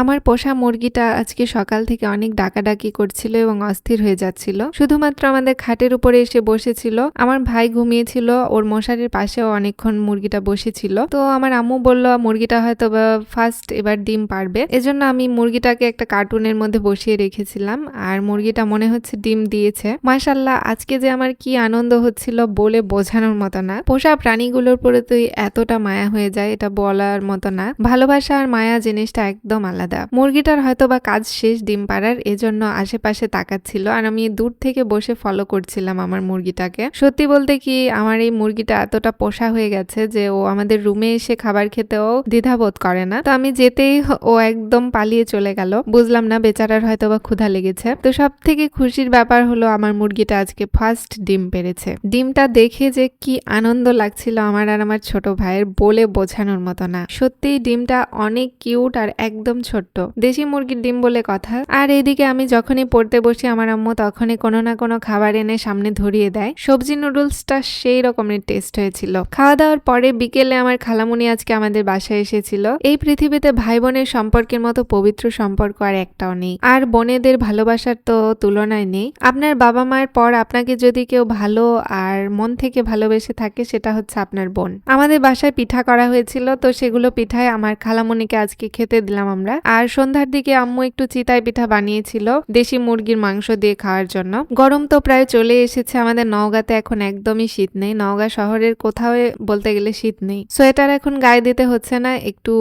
আমার পোষা মুরগিটা আজকে সকাল থেকে অনেক ডাকাডাকি করছিল এবং অস্থির হয়ে যাচ্ছিল। শুধুমাত্র আমাদের খাটের উপরে এসে বসেছিল। আমার ভাই ঘুমিয়েছিল, ওর মশারির পাশেও অনেকক্ষণ মুরগিটা বসেছিল। তো আমার আম্মু বলল, মুরগিটা হয়তো ফার্স্ট এবার ডিম পারবে। এজন্য আমি মুরগিটাকে একটা কার্টুনের মধ্যে বসিয়ে রেখেছিলাম। আর মুরগিটা মনে হচ্ছে ডিম দিয়েছে। মাশাল্লাহ আজকে যে আমার কি আনন্দ হচ্ছিল বলে বোঝানোর মতো না। পোষা প্রাণীগুলোর প্রতি এতটা মায়া হয়ে যায়, এটা বলার মতো না। ভালোবাসা আর মায়া জিনিসটা একদম আলাদা। মুরগিটার হয়তো বা কাজ শেষ ডিম পাড়ার, এজন্য আশেপাশে তাকাচ্ছিল আর আমি দূর থেকে বসে ফলো করছিলাম আমার মুরগিটাকে। সত্যি বলতে কি, আমার এই মুরগিটা এতটা পোষা হয়ে গেছে যে ও আমাদের রুমে এসে খাবার খেতেও দ্বিধাবোধ করে না। তো আমি যেতেই ও একদম পালিয়ে চলে গেল। বুঝলাম না বেচারার হয়তো বা ক্ষুধা লেগেছে। তো সব থেকে খুশির ব্যাপার হলো আমার মুরগিটা আজকে ফার্স্ট ডিম পেরেছে ডিমটা দেখে যে কি আনন্দ লাগছিল আমার আর আমার ছোট ভাইয়ের বলে বোঝানোর মতো না। সত্যি ডিমটা অনেক কিউট আর একদম ছোট্ট। দেশি মুরগির ডিম বলে কথা। আর এদিকে আমি যখনই পড়তে বসি, আমার আম্মু তখনই কোনো না কোনো খাবার এনে সামনে ধরিয়ে দেয়। সবজি নুডলসটা সেই রকমের টেস্ট হয়েছিল। খাওয়া দাওয়ার পরে বিকেলে আমার খালামুনি আজকে আমাদের বাসায় এসেছিল। এই পৃথিবীতে ভাই বোনের সম্পর্কের মতো পবিত্র সম্পর্ক আর একটাও নেই। আর বোনেদের ভালোবাসার তো তুলনায় নেই। আপনার বাবা মায়ের পর আপনাকে যদি কেউ ভালো আর মন থেকে ভালোবেসে থাকে, সেটা হচ্ছে আপনার বোন। আমাদের বাসায় পিঠা করা হয়েছিল, তো সেগুলো পিঠায় আমার খালামণিকে আজকে খেতে দিলাম আমরা। আর সন্ধ্যার দিকে আম্মু একটু চিতাই পিঠা বানিয়েছিল দেশি মুরগির মাংস দিয়ে খাওয়ার জন্য। গরম তো প্রায় চলে এসেছে, আমাদের নওগাঁতে এখন একদমই শীত নেই। নওগাঁ শহরের কোথাও বলতে গেলে শীত নেই। সোয়েটার এখন গায়ে দিতে হচ্ছে না, একটু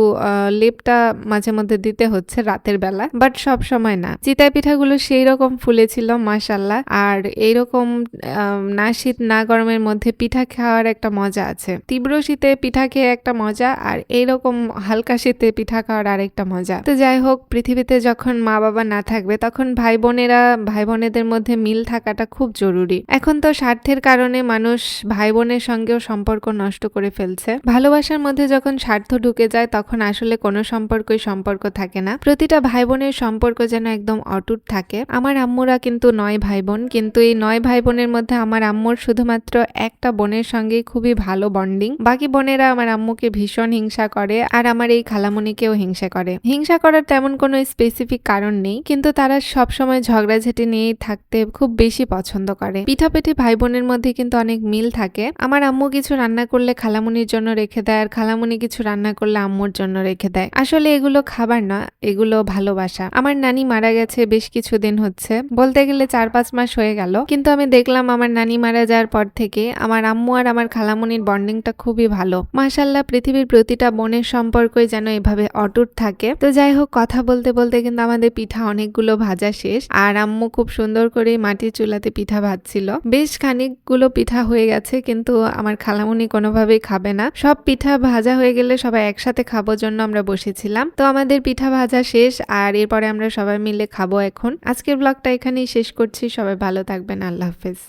লেপটা মাঝে মধ্যে দিতে হচ্ছে রাতের বেলা, বাট সব সময় না। চিতাই পিঠাগুলো সেই রকম ফুলেছিল মাসাল্লাহ আর এইরকম না শীত না গরমের মধ্যে পিঠা খাওয়ার একটা মজা আছে। তীব্র শীতে পিঠা খেয়ে একটা মজা, আর এইরকম হালকা শীতে পিঠা খাওয়ার আরেকটা মজা। তো যাই হোক, পৃথিবীতে যখন মা বাবা না থাকবে, তখন ভাই বোনেরা ভাই বোনেদের মধ্যে মিল থাকাটা খুব জরুরি। এখন তো স্বার্থের কারণে মানুষ ভাই বোনের সঙ্গেও সম্পর্ক নষ্ট করে ফেলছে। ভালোবাসার মধ্যে যখন স্বার্থ ঢুকে যায়, তখন আসলে কোনো সম্পর্কই সম্পর্ক থাকে না। প্রতিটা ভাই বোনের সম্পর্ক যেন একদম অটুট থাকে। আমার আম্মুরা কিন্তু নয় ভাই বোন কিন্তু এই নয় ভাই বোনের মধ্যে আমার আম্মুর শুধুমাত্র একটা বোনের সঙ্গেই খুবই ভালো বন্ডিং বাকি বোনেরা আমার আম্মুকে ভীষণ হিংসা করে, আর আমার এই খালামণিকেও হিংসা করে। হিংসা করার তেমন কোনো স্পেসিফিক কারণ নেই, কিন্তু তারা সবসময় ঝগড়াঝাটি নিয়েই থাকতে খুব বেশি পছন্দ করে। পিঠাপিঠি ভাই বোনের মধ্যে কিন্তু অনেক মিল থাকে। আমার আম্মু কিছু রান্না করলে খালামুনির জন্য রেখে দেয়, আর খালামুনি কিছু রান্না করলে আম্মুর জন্য রেখে দেয়। আসলে এগুলো খাবার না, এগুলো ভালোবাসা। আমার নানি মারা গেছে বেশ কিছুদিন হচ্ছে। বলতে গেলে চার পাঁচ মাস হয়ে গেল। কিন্তু আমি দেখলাম আমার নানি মারা যাওয়ার পর থেকে আমার আম্মু আর আমার খালামুনির বন্ডিংটা খুবই ভালো। মাশাল্লাহ পৃথিবীর প্রতিটা বোনের সম্পর্কই যেন এভাবে অটুট থাকে। তো যাই হোক কথা বলতে বলতে কিন্তু আমাদের পিঠা অনেকগুলো ভাজা শেষ। আর আম্মু খুব সুন্দর করে মাটির চুলাতে পিঠা ভাজছিল। বেশ খানিকগুলো পিঠা হয়ে গেছে, কিন্তু আমার খালামুনি কোনোভাবেই খাবে না। সব পিঠা ভাজা হয়ে গেলে সবাই একসাথে খাব জন্য আমরা বসেছিলাম। তো আমাদের পিঠা ভাজা শেষ, আর এরপরে আমরা সবাই মিলে খাব এখন। আজকের ব্লগটা এখানেই শেষ করছি। সবাই ভালো থাকবেন। আল্লাহ হাফেজ।